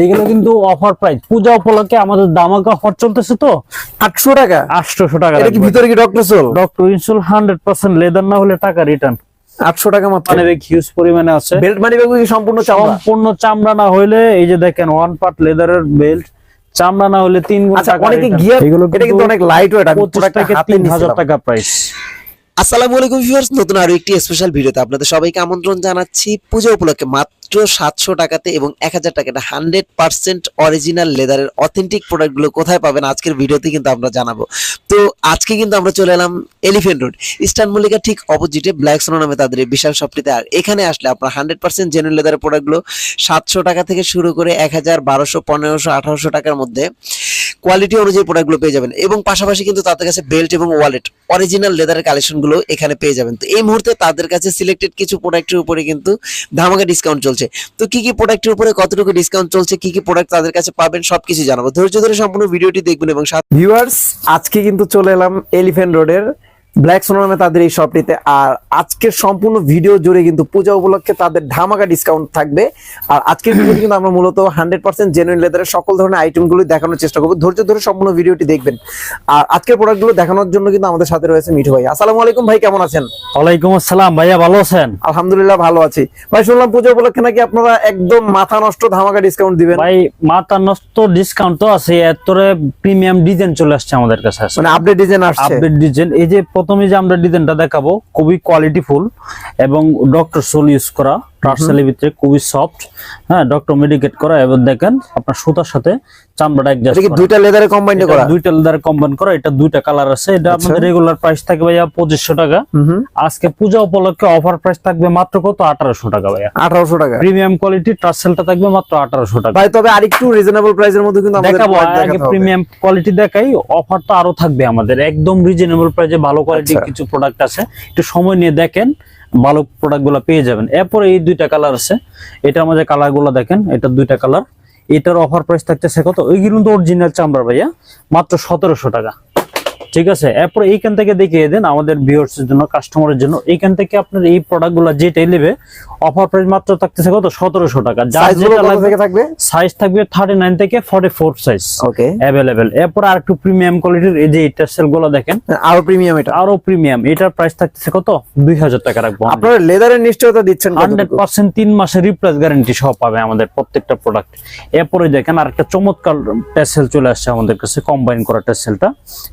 এইগুলো কিন্তু offer price পূজা উপলক্ষে আমাদের দামাকা অফার চলতেছে তো। আটশো টাকা? আটশোশো টাকা এটা কি ভিতরে কি doctor sole doctor insole hundred percent leather না হলে টাকা রিটার্ন আটশো টাকা মাত্র। মানে হিউজ পরিমাণে আছে। বেল্ট মানি ব্যাগ সম্পূর্ণ চামড়া? সম্পূর্ণ চামড়া না হইলে এই যে দেখেন ওয়ান পার্ট লেদারের বেল্ট চামড়া না হলে তিন গুণ আচ্ছা টাকা অনেকে গিয়ার এটা কিন্তু অনেক লাইট ওয়েট আমি পঁচিশ প্রোডাক্টটা থেকে তিন হাজার টাকা প্রাইস আসসালামু আলাইকুম ভিউয়ার্স, নতুন আরও একটি স্পেশাল ভিডিওতে আপনাদের সবাইকে আমন্ত্রণ জানাচ্ছি। পূজা উপলক্ষে মাত্র সাতশো টাকাতে এবং এক হাজার টাকাতে হান্ড্রেড পার্সেন্ট অরিজিনাল লেদারের অথেন্টিক প্রোডাক্টগুলো কোথায় পাবেন আজকের ভিডিওতে কিন্তু আমরা জানাব। তো আজকে কিন্তু আমরা চলে এলাম এলিফেন্ট রোড ইস্টার্ন মল্লিকা ঠিক অপোজিটে ব্ল্যাক সোনো নামে তাদের বিশাল শপটিতে আর এখানে আসলে আপনার হান্ড্রেড পার্সেন্ট জেনুইন লেদারের প্রোডাক্টগুলো সাতশো টাকা থেকে শুরু করে এক হাজার বারোশো, পনেরোশো, আঠারোশো টাকার মধ্যে। কোয়ালিটি অনুযায়ী প্রোডাক্টগুলো পেয়ে যাবেন। এবং পাশাপাশি কিন্তু তাদের কাছে বেল্ট এবং ওয়ালেট অরিজিনাল লেদারের কালেকশনগুলো এখানে পেয়ে যাবেন। তো এই মুহূর্তে তাদের কাছে সিলেক্টেড কিছু প্রোডাক্টের উপরে কিন্তু ধামাকা ডিসকাউন্ট চলছে। তো কি কি প্রোডাক্টের উপরে কতটুকু ডিসকাউন্ট চলছে, কি কি প্রোডাক্ট তাদের কাছে পাবেন, সবকিছু জানাব। ধৈর্য ধরে সম্পূর্ণ ভিডিওটি দেখবেন এবং ভিউয়ার্স আজকে কিন্তু চলে এলাম এলিফেন্ট রোডের ব্ল্যাক সোনো নামে তাদের এই শপটিতে আর আজকের সম্পূর্ণ ভিডিও জুড়ে কিন্তু পূজা উপলক্ষে তাদের ধামাকা ডিসকাউন্ট থাকবে। আর আজকের ভিডিওতে কিন্তু আমরা মূলত হান্ড্রেড পার্সেন্ট জেনুইন লেদারের সকল ধরনের আইটেমগুলো দেখানোর চেষ্টা করব। ধৈর্য ধরে সম্পূর্ণ ভিডিওটি দেখবেন। আর আজকের প্রোডাক্টগুলো দেখানোর জন্য কিন্তু আমাদের সাথে রয়েছে মিঠু ভাই। আসসালামু আলাইকুম ভাই কেমন আছেন? ওয়ালাইকুম আসসালাম ভাইয়া ভালো আছেন? আলহামদুলিল্লাহ ভালো আছি। ভাই শুনলাম পূজা উপলক্ষে নাকি আপনারা একদম মাথা নষ্ট ধামাকা ডিসকাউন্ট দিবেন? ভাই মাথা নষ্ট ডিসকাউন্ট তো আছে এতরে প্রিমিয়াম ডিজাইন চলে আসছে আমাদের কাছে। মানে আপডেট ডিজাইন আসছে। আপডেট ডিজাইন এই যে প্রথমে যে আমরা ডিজাইনটা দেখাবো খুবই কোয়ালিটিফুল এবং ডক্টর সোল ইউজ করা। টার্সেলের ভিতরে খুবই সফট হ্যাঁ ডক্টর মেডিকেট করা এবং দেখেন আপনার সুতার সাথে চামড়াটা অ্যাডজাস্ট কি দুইটা লেদারে কম্বাইন করা? দুইটা লেদারে কম্বাইন করা এটা দুইটা কালার আছে। এটা আচ্ছা। আমাদের রেগুলার প্রাইস থাকবে ভাইয়া পঁচিশশো টাকা। হুম হুম। আজকে পূজা উপলক্ষে অফার প্রাইস থাকবে মাত্র কত? আঠারোশো টাকা ভাইয়া। আঠারোশো টাকা। প্রিমিয়াম কোয়ালিটি টার্সেলটা থাকবে মাত্র আঠারোশো টাকা। ভাই তবে আরেকটু রিজনেবল প্রাইসের মধ্যে কিন্তু আমাদের দেখাবো আগে প্রিমিয়াম কোয়ালিটি দেখাই অফার তো আরও থাকবে আমাদের। একদম রিজনেবল প্রাইসে ভালো কোয়ালিটি আচ্ছা। কিছু প্রোডাক্ট আছে। একটু সময় নিয়ে দেখেন। ভালো প্রোডাক্টগুলা পেয়ে যাবেন। এরপরে এই দুইটা কালার আছে। এটা আমাদের কালারগুলো দেখেন, এটা দুইটা কালার এটার অফার প্রাইস থাকতেছে কত? ওই কিন্তু অরিজিনাল চামড়া ভাইয়া, মাত্র সতেরোশো টাকা। ঠিক আছে? এরপর এইখান থেকে দেখিয়ে দেন আমাদের ভিউয়ার্স এর জন্য কাস্টমারের জন্য। এইখান থেকে আপনার এই প্রোডাক্টগুলো যেটাই নেবে অফার প্রাইস মাত্র থাকতেছে কত? সতেরোশো টাকা। যার যেটা লাগবে থাকবে? সাইজ থাকবে থার্টি নাইন থেকে forty four size okay available এরপর আর একটু প্রিমিয়াম কোয়ালিটির এই যে টার্সেলগুলো দেখেন। আরও প্রিমিয়াম এটা। আরও প্রিমিয়াম এটার প্রাইস থাকতেছে কত? দুই হাজার টাকা রাখব আপনারা লেদারের নিশ্চয়তা দিচ্ছেন হান্ড্রেড পার্সেন্ট তিন মাসের রিপ্লেস গ্যারান্টি সহ পাবে আমাদের প্রত্যেকটা প্রোডাক্ট এরপরে দেখেন আর একটা চমৎকার টেসেল চলে আসছে আমাদের কাছে কম্বাইন করা টেসেলটা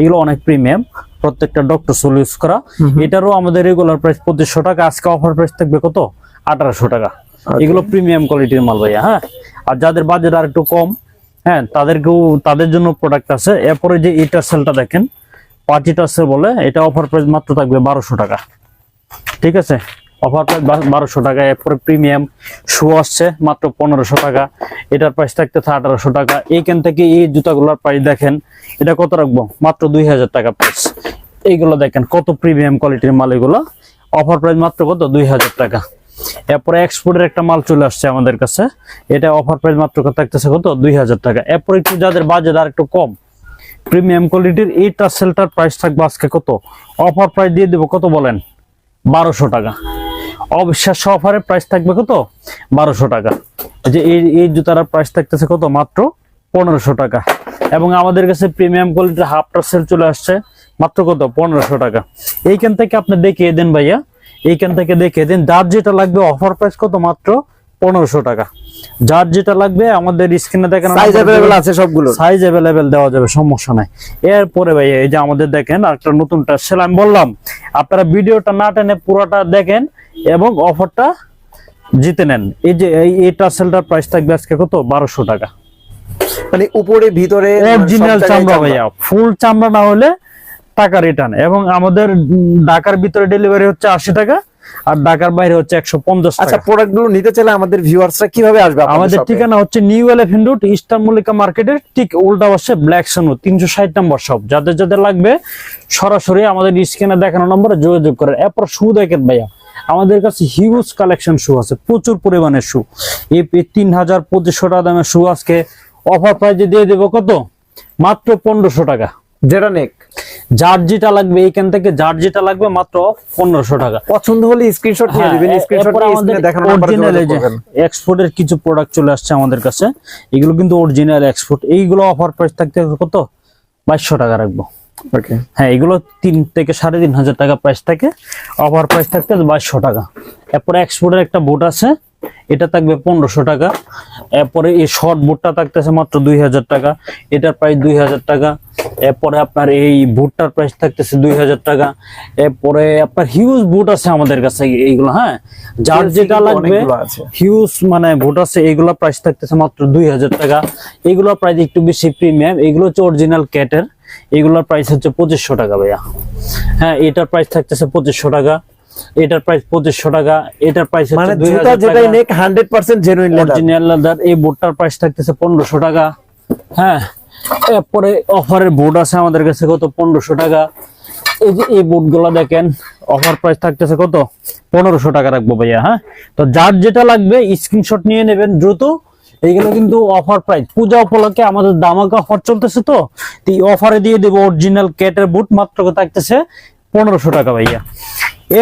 এগুলো অনেক প্রিমিয়াম প্রত্যেকটা ডক্টর সোল ইউজ করা। এটারও আমাদের রেগুলার প্রাইস পঁচিশশো টাকা আজকে অফার প্রাইস থাকবে কত? আঠারোশো টাকা। এগুলো প্রিমিয়াম কোয়ালিটির মাল ভাইয়া হ্যাঁ? আর যাদের বাজেট আর একটু কম হ্যাঁ তাদেরকেও তাদের জন্য প্রোডাক্ট আছে। এরপরে যে ইটার সেলটা দেখেন পাঁচ ইটার সেল বলে এটা অফার প্রাইস মাত্র থাকবে বারোশো টাকা। ঠিক আছে? অফার প্রাইস বারোশো টাকা, এরপরে প্রিমিয়াম শু আসছে মাত্র পনেরোশো টাকা। এটার প্রাইস থাকতেছে আঠারোশো টাকা। এইখান থেকে এই জুতাগুলোর প্রাইস দেখেন, এটা কত রাখব? মাত্র দুই হাজার টাকা প্রাইস এইগুলো দেখেন, কত প্রিমিয়াম কোয়ালিটির মাল এগুলো অফার প্রাইস মাত্র কত? দুই হাজার টাকা। এরপরে এক্সপোর্টের একটা মাল চলে আসছে আমাদের কাছে। এটা অফার প্রাইস মাত্র কত? থাকতেছে কত? দুই হাজার টাকা। এরপরে একটু যাদের বাজেট আর একটু কম প্রিমিয়াম কোয়ালিটির এই টার্সেলটার প্রাইস থাকবে আজকে কত? অফার প্রাইস দিয়ে দেবো কত বলেন? বারোশো টাকা। অবিশ্বাস্য অফারের প্রাইস থাকবে কত বারোশো টাকা এই যে এই এই জুতার প্রাইস থাকতেছে কত মাত্র পনেরোশো টাকা এবং আমাদের কাছে প্রিমিয়াম কোয়ালিটির হাফ টার্সেল চলে আসছে মাত্র কত পনেরোশো টাকা এইখান থেকে আপনি দেখিয়ে দেন ভাইয়া এইখান থেকে দেখিয়ে দেন যার যেটা লাগবে অফার প্রাইস কত মাত্র পনেরোশো টাকা যার যেটা লাগবে আমাদের স্ক্রিনে দেখেন সাইজ अवेलेबल আছে সবগুলো সাইজ অ্যাভেলেবেল দেওয়া যাবে সমস্যা নাই এরপরে ভাই এই যে আমাদের দেখেন একটা নতুন টার্সেল আমি বললাম আপনারা ভিডিওটা না টেনে পুরোটা দেখেন এবং অফারটা জিতে নেন। এই যে এই টার্সেলটার প্রাইস থাকবে আজকে কত? বারোশো টাকা। মানে উপরে ভিতরে অরিজিনাল চামড়া ভাইয়া। ফুল চামড়া না হলে টাকা রিটার্ন এবং আমাদের ঢাকার ভিতরে ডেলিভারি হচ্ছে আশি টাকা আর ঢাকার বাইরে হচ্ছে একশো পঞ্চাশ আচ্ছা প্রোডাক্টগুলো নিতে চাইলে আমাদের ভিউয়ার্সরা কীভাবে আসবে আমাদের ঠিকানা হচ্ছে New Elephant Road Eastern Mallika মার্কেটের ঠিক উল্টা পাশে ব্ল্যাক সানু তিনশো ষাট নম্বর শপ যাদের যাদের লাগবে সরাসরি আমাদের স্ক্রিনে দেখানো নম্বরে যোগাযোগ করেন। এরপর শু দেখেন ভাইয়া। আমাদের কাছে হিউজ কালেকশন শু আছে প্রচুর পরিমাণের শু এই তিন হাজার পঁচিশশো টাকা দামের শু আজকে অফার প্রাইজে দিয়ে দেবো কত? মাত্র পনেরোশো টাকা। যেটা নেক। যার যেটা লাগবে এইখান থেকে যার যেটা লাগবে মাত্র পনেরোশো টাকা। পছন্দ হলে স্ক্রিনশট নিয়ে হ্যাঁ, দিবেন স্ক্রিনশট আমাদের যে এক্সপোর্টের কিছু প্রোডাক্ট চলে আসছে আমাদের কাছে এগুলো কিন্তু অরিজিনাল এক্সপোর্ট এইগুলো অফার প্রাইস থাকতে কত? বাইশশো টাকা রাখব। ওকে হ্যাঁ এগুলো তিন থেকে সাড়ে তিন হাজার টাকা প্রাইস থাকে। অফার প্রাইস থাকতে বাইশশো টাকা। এরপরে এক্সপোর্টের একটা বুট আছে এটা থাকবে পনেরোশো টাকা। এরপরে এই শর্ট বুটটা থাকতেছে মাত্র দুই হাজার টাকা এটার প্রাইস দুই হাজার টাকা। এরপরে আপনার এই বুটটার প্রাইস থাকতেছে দুই হাজার টাকা। এরপরে আপনার হিউজ বুট আছে আমাদের কাছে এইগুলো হ্যাঁ? যার যেটা লাগবে হিউজ মানে বুট আছে এগুলো প্রাইস থাকতেছে মাত্র দুই হাজার টাকা। এগুলোর প্রাইস একটু বেশি প্রিমিয়াম এগুলো হচ্ছে অরিজিনাল ক্যাটের এগুলোর প্রাইস হচ্ছে পঁচিশশো টাকা ভাইয়া। হ্যাঁ এটার প্রাইস থাকতেছে পঁচিশশো টাকা। এটার প্রাইস পঁচিশশো টাকা এটার প্রাইস মানে জুতা যেটাই নেক 100% জেনুইন অরিজিনাল লেদার এই বোর্ডটার প্রাইস থাকতেছে পনেরোশো টাকা। হ্যাঁ এরপরে অফারের বোর্ড আছে আমাদের কাছে কত? পনেরোশো টাকা। এই যে এই বোর্ডগুলা দেখেন অফার প্রাইস থাকতেছে কত? পনেরোশো টাকা রাখব ভাইয়া হ্যাঁ? তো যার যেটা লাগবে স্ক্রিনশট নিয়ে নেবেন দ্রুত। এইগুলো কিন্তু অফার প্রাইস পূজা উপলক্ষে আমাদের দামাকা অফার চলতেছে তো এই অফারে দিয়ে দেবো অরিজিনাল কেটের বুট মাত্র থাকতেছে পনেরোশো টাকা ভাইয়া।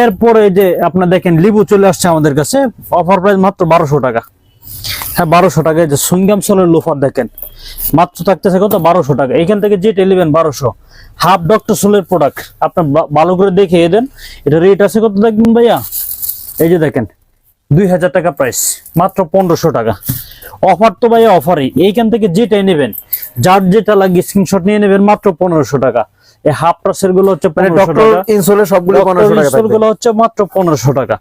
এরপরে যে আপনার দেখেন লিবু চলে আসছে আমাদের কাছে অফার প্রাইস মাত্র বারোশো টাকা। হ্যাঁ বারোশো টাকা যে সুইংগাম সোলের লোফার দেখেন, মাত্র থাকতেছে কত? বারোশো টাকা। এখান থেকে যেটা নেবেন বারোশো। হাফ ডক্টর সোলের প্রোডাক্ট আপনার ভালো করে দেখিয়ে দেন, এটা রেট আছে কত দেখবেন ভাইয়া? এই যে দেখেন, দুই হাজার টাকা প্রাইস মাত্র পনেরোশো টাকা। অফার তো ভাই অফারই। এইখান থেকে যেটাই নেবেন, যার যেটা লাগে স্ক্রিনশট নিয়ে নেবেন মাত্র পনেরোশো টাকা। এই হাফ প্রাসেরগুলো হচ্ছে মানে ডক্টর ইনসোলের সবগুলো 1500 টাকা থাকবে। গুলো হচ্ছে মাত্র টাকা।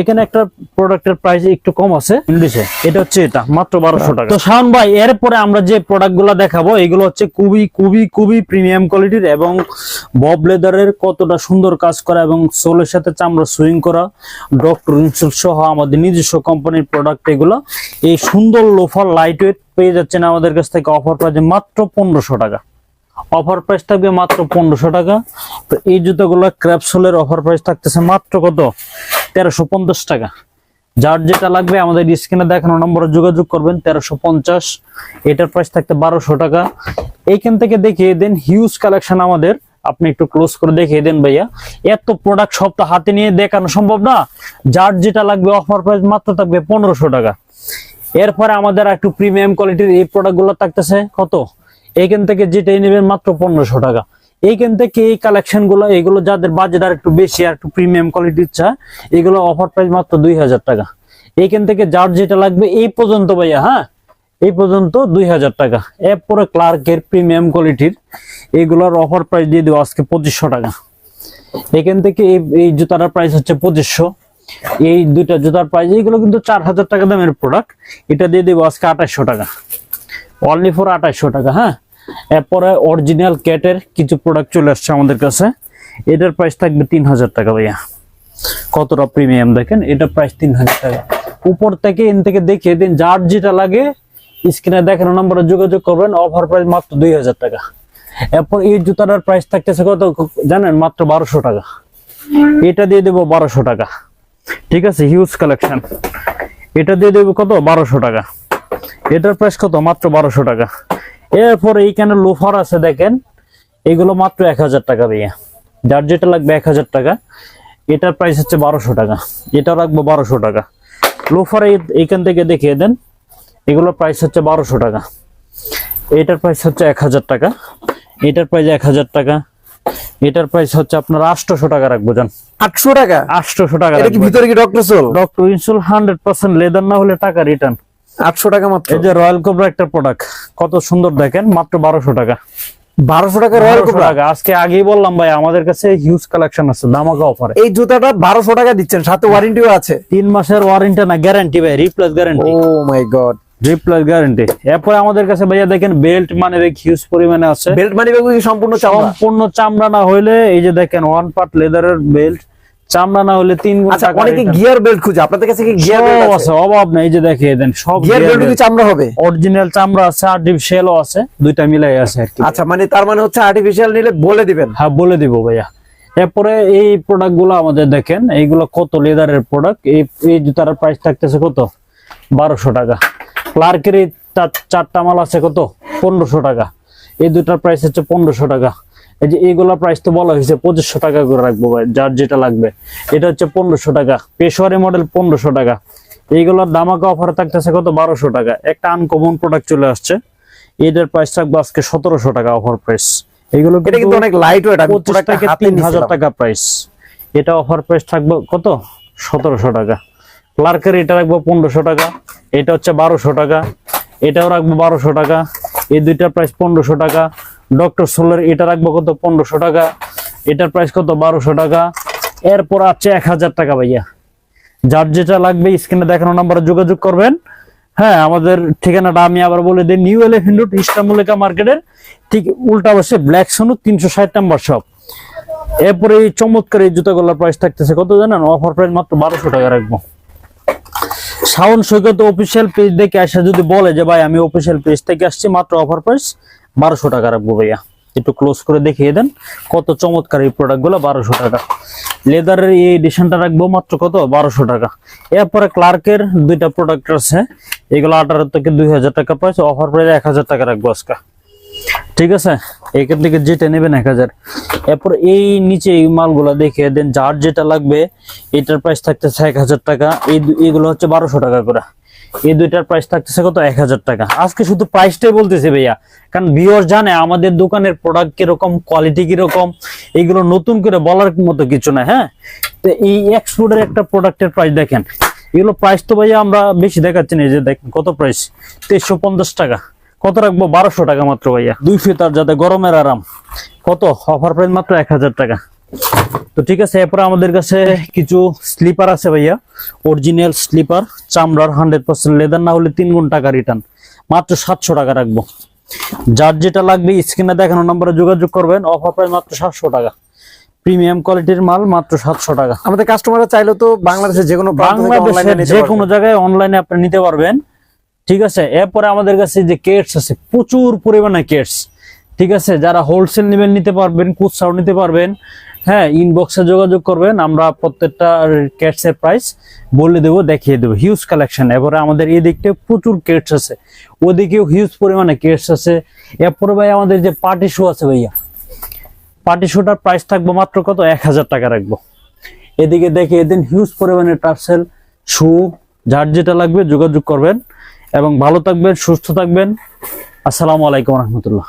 এখানে একটা প্রোডাক্টের প্রাইস একটু কম আছে। ইংলিশে এটা হচ্ছে এটা মাত্র টাকা। তো শাওন ভাই এরপরে আমরা যে প্রোডাক্টগুলো দেখাবো এগুলো হচ্ছে খুবই খুবই খুবই প্রিমিয়াম কোয়ালিটির এবং বব লেদারের কতটা সুন্দর কাজ করা এবং সোলের সাথে চামড়া সুইং করা ডক্টর ইনসুল সহ আমাদের নিজস্ব কোম্পানির প্রোডাক্ট এগুলো। এই সুন্দর লোফার লাইট ওয়েট পেয়ে যাচ্ছেন আমাদের কাছ থেকে অফার প্রাইজে মাত্র পনেরোশো টাকা। অফার প্রাইস থাকবে মাত্র পনেরোশো টাকা। তো এই জুতোগুলো ক্র্যাপসোলের অফার প্রাইস থাকতেছে মাত্র কত? তেরোশো পঞ্চাশ টাকা। যার যেটা লাগবে আমাদের স্ক্রিনে দেখানো নম্বরে যোগাযোগ করবেন, তেরোশো পঞ্চাশ। এটার প্রাইস থাকতে বারোশো টাকা। এইখান থেকে দেখিয়ে দেন হিউজ কালেকশন আমাদের। আপনি একটু ক্লোজ করে দেখিয়ে দেন ভাইয়া। এত প্রোডাক্ট সব তো হাতে নিয়ে দেখানো সম্ভব না। যার যেটা লাগবে অফার প্রাইস মাত্র থাকবে পনেরোশো টাকা। এরপরে আমাদের একটু প্রিমিয়াম কোয়ালিটির এই প্রোডাক্টগুলো থাকতেছে কত? এইখান থেকে যেটাই নেবেন মাত্র পনেরোশো টাকা। এইখান থেকে এই কালেকশনগুলো, এগুলো যাদের বাজেট আর একটু বেশি আর একটু প্রিমিয়াম কোয়ালিটির চা, এগুলো অফার প্রাইস মাত্র দুই হাজার টাকা। এইখান থেকে যার যেটা লাগবে, এই পর্যন্ত ভাইয়া হ্যাঁ? এই পর্যন্ত দুই হাজার টাকা। এরপরে ক্লার্কের প্রিমিয়াম কোয়ালিটির এগুলোর অফার প্রাইস দিয়ে দেবো আজকে পঁচিশশো টাকা। এখান থেকে এই জুতাটার প্রাইস হচ্ছে পঁচিশশো। এই দুইটা জুতার প্রাইস এইগুলো কিন্তু চার হাজার টাকা দামের প্রোডাক্ট এটা দিয়ে দেবো আজকে আঠাশশো টাকা। অনলি ফর আঠাশশো টাকা হ্যাঁ? এরপরে অরিজিনাল ক্যাটের কিছু প্রোডাক্ট চলে আসছে আমাদের কাছে। এটার প্রাইস থাকবে তিন হাজার টাকা ভাইয়া। কতটা প্রিমিয়াম দেখেন? এটার প্রাইস তিন হাজার টাকা। উপর থেকে, এন থেকে দেখিয়ে দিন, যার যেটা লাগে স্ক্রিনে দেখানো নম্বরে যোগাযোগ করবেন অফার প্রাইস মাত্র দুই হাজার টাকা। এরপর এই জুতাটার প্রাইস থাকতেছে কত? জানেন, মাত্র বারোশো টাকা। এটা দিয়ে দেবো বারোশো টাকা। ঠিক আছে? হিউজ কালেকশন এটা দিয়ে দেবো কত? বারোশো টাকা। এটার প্রাইস কত? মাত্র বারোশো টাকা। এরপর এইখানে লোফার আছে দেখেন। এগুলো মাত্র এক হাজার টাকা দিয়ে যার যেটা লাগবে এক হাজার টাকা। এটার প্রাইস হচ্ছে বারোশো টাকা। এটা রাখব বারোশো টাকা। লোফার এইখান থেকে দেখিয়ে দেন। এগুলোর প্রাইস হচ্ছে বারোশো টাকা। এটার প্রাইস হচ্ছে এক হাজার টাকা। এটার প্রাইস এক হাজার টাকা। এটার প্রাইস হচ্ছে আপনার আটশোশো টাকা রাখব যান 800 টাকা? আটশোশো টাকা ভিতরে কি doctor doctor insole hundred percent leather না হলে টাকা রিটার্ন 800 টাকা মাত্র। এই যে রয়্যাল কোবরা একটা প্রোডাক্ট কত সুন্দর দেখেন মাত্র বারোশো টাকা। 1200 টাকা রয়্যাল কোবরা আজকে আগেই বললাম ভাই আমাদের কাছে হিউজ কালেকশন আছে দামাকা অফারে এই জুতাটা 1200 টাকা দিচ্ছেন সাথে ওয়ারেন্টিও আছে। তিন মাসের ওয়ারেন্টি না গ্যারান্টি ভাই replace guarantee oh my God replace guarantee এরপরে আমাদের কাছে ভাইয়া দেখেন বেল্ট মানে হিউজ পরিমাণে আছে। বেল্ট মানি ব্যাগ সম্পূর্ণ সম্পূর্ণ চামড়া না হইলে এই যে দেখেন ওয়ান পার্ট লেদারের বেল্ট চামড়া না হলে তিন গুণ আচ্ছা টাকা অনেকে গিয়ার বেল্ট খুঁজে আপনাদের কাছে কি গিয়ার বেল্ট আছে? অভাব নেই এই যে দেখিয়ে দেন সব গিয়ার বেল্ট কি চামড়া হবে? অরিজিনাল চামড়া আছে আর্টিফিশিয়ালও আছে দুইটা মিলাই আছে আর কি। আচ্ছা মানে তার মানে হচ্ছে আর্টিফিশিয়াল নিলে বলে দিবেন। হ্যাঁ বলে দিব ভাইয়া। এরপরে এই প্রোডাক্টগুলো আমাদের দেখেন এইগুলো কত লেদারের প্রোডাক্ট এই এই জুতার প্রাইস থাকতেছে কত? বারোশো টাকা। ক্লার্কের চারটা মাল আছে কত? পনেরোশো টাকা। এই দুটার প্রাইস হচ্ছে পনেরোশো টাকা। এই যে এইগুলা প্রাইস তো বলা হয়েছে পঁচিশশো টাকা করে রাখব ভাই যার যেটা লাগবে। এটা হচ্ছে পনেরোশো টাকা পেশোয়ারি মডেল পনেরোশো টাকা। এইগুলোর দামাকা অফারে থাকতেছে কত? বারোশো টাকা। একটা আনকমন প্রোডাক্ট চলে আসছে। এটার প্রাইস থাকবে আজকে সতেরোশো টাকা অফার প্রাইস এগুলো এটা কিন্তু অনেক লাইট ওয়েট পঁচিশ থেকে তিন হাজার টাকা প্রাইস এটা অফার প্রাইস থাকবে কত? সতেরোশো টাকা। ক্লার্কের এটা রাখব পনেরোশো টাকা। এটা হচ্ছে বারোশো টাকা। এটাও রাখব বারোশো টাকা। এই দুইটার প্রাইস পনেরোশো টাকা। ডক্টর সোলার এটা রাখব কত? পনেরোশো টাকা। এটার প্রাইস কত? বারোশো টাকা। এরপর আছে এক হাজার টাকা ভাইয়া। যার যেটা লাগবে স্ক্রিনে দেখানো নাম্বারে যোগাযোগ করবেন। হ্যাঁ আমাদের ঠিকানাটা আমি আবার বলে দিই নিউ এলিফেন্ট রোড ইস্টামুলিকা মার্কেটের ঠিক উল্টা বসে ব্ল্যাক সোনু তিনশো ষাট নাম্বার শপ এরপরে এই চমৎকার এই জুতাগুলোর প্রাইস থাকতেছে কত জানেন? অফার প্রাইস মাত্র বারোশো টাকা রাখব। শাওন সৈকত অফিসিয়াল পেজ দেখে আসা যদি বলে যে, ভাই, আমি অফিসিয়াল পেজ থেকে আসছি, মাত্র অফার প্রাইস বারোশো টাকা রাখব ভাইয়া। একটু ক্লোজ করে দেখিয়ে দেন কত চমৎকার এই প্রোডাক্টগুলো বারোশো টাকা। লেদারের এই এডিশনটা রাখব মাত্র কত? বারোশো টাকা। এরপরে ক্লার্কের দুইটা প্রোডাক্ট আছে। এগুলো আঠারো থেকে দুই হাজার টাকা প্রাইস অফার প্রাইস এক হাজার টাকা রাখব আজকে। ঠিক আছে? এখান থেকে যেটা নেবেন এক হাজার। এরপর এই নিচে এই মালগুলো দেখে দেন, যার যেটা লাগবে, এটার প্রাইস থাকতেছে এক হাজার টাকা। এই এগুলো হচ্ছে বারোশো টাকা করে। এই দুইটার প্রাইস থাকতেছে কত? এক হাজার টাকা। আজকে শুধু প্রাইসটাই বলতেছে ভাইয়া। কারণ ভিওর জানে, আমাদের দোকানের প্রোডাক্ট কীরকম কোয়ালিটি কীরকম, এগুলো নতুন করে বলার মতো কিছু না হ্যাঁ? তো এই এক্সপোর্টের একটা প্রোডাক্টের প্রাইস দেখেন। এগুলো প্রাইস তো ভাইয়া আমরা বেশি দেখাচ্ছি না যে দেখেন কত প্রাইস তেইশশো পঞ্চাশ টাকা। কত রাখব? বারোশো টাকা মাত্র ভাইয়া। দুই ফিতার যাতে গরমের আরাম। কত? অফার প্রাইস মাত্র এক হাজার টাকা। তো ঠিক আছে এরপরে আমাদের কাছে কিছু স্লিপার আছে ভাইয়া। অরিজিনাল স্লিপার চামড়ার হান্ড্রেড পার্সেন্ট লেদার না হলে তিন গুণ টাকা রিটার্ন মাত্র সাতশো টাকা রাখব। যার যেটা লাগবে স্ক্রিনে দেখানো নম্বরে যোগাযোগ করবেন। অফার প্রাইস মাত্র সাতশো টাকা। প্রিমিয়াম কোয়ালিটির মাল মাত্র সাতশো টাকা। আমাদের কাস্টমাররা চাইলে তো বাংলাদেশে যে কোনো বাংলাদেশের যে কোনো জায়গায় অনলাইনে আপনি নিতে পারবেন। ঠিক আছে এরপরে আমাদের কাছে যে কেটস আছে প্রচুর পরিমাণে কেটস ঠিক আছে যারা হোলসেল নেবেন নিতে পারবেন খুচরাও নিতে পারবেন। হ্যাঁ ইনবক্সে যোগাযোগ করবেন, আমরা প্রত্যেকটা কেটস এর প্রাইস বলে দেবো, দেখিয়ে দেবো। হিউজ কালেকশন এরপরে আমাদের এই দিকটা প্রচুর কেটস আছে। ওদিকেও হিউজ পরিমাণে কেটস আছে। এরপরে ভাই, আমাদের যে পার্টি শু আছে ভাইয়া পার্টি শুটার প্রাইস থাকব মাত্র কত? এক হাজার টাকা রাখব। এদিকে দেখে এদিন হিউজ পরিমাণে টার্সেল শু যার যেটা লাগবে যোগাযোগ করবেন। এবং ভালো থাকবেন, সুস্থ থাকবেন। আসসালামু আলাইকুম রহমতুল্লাহ।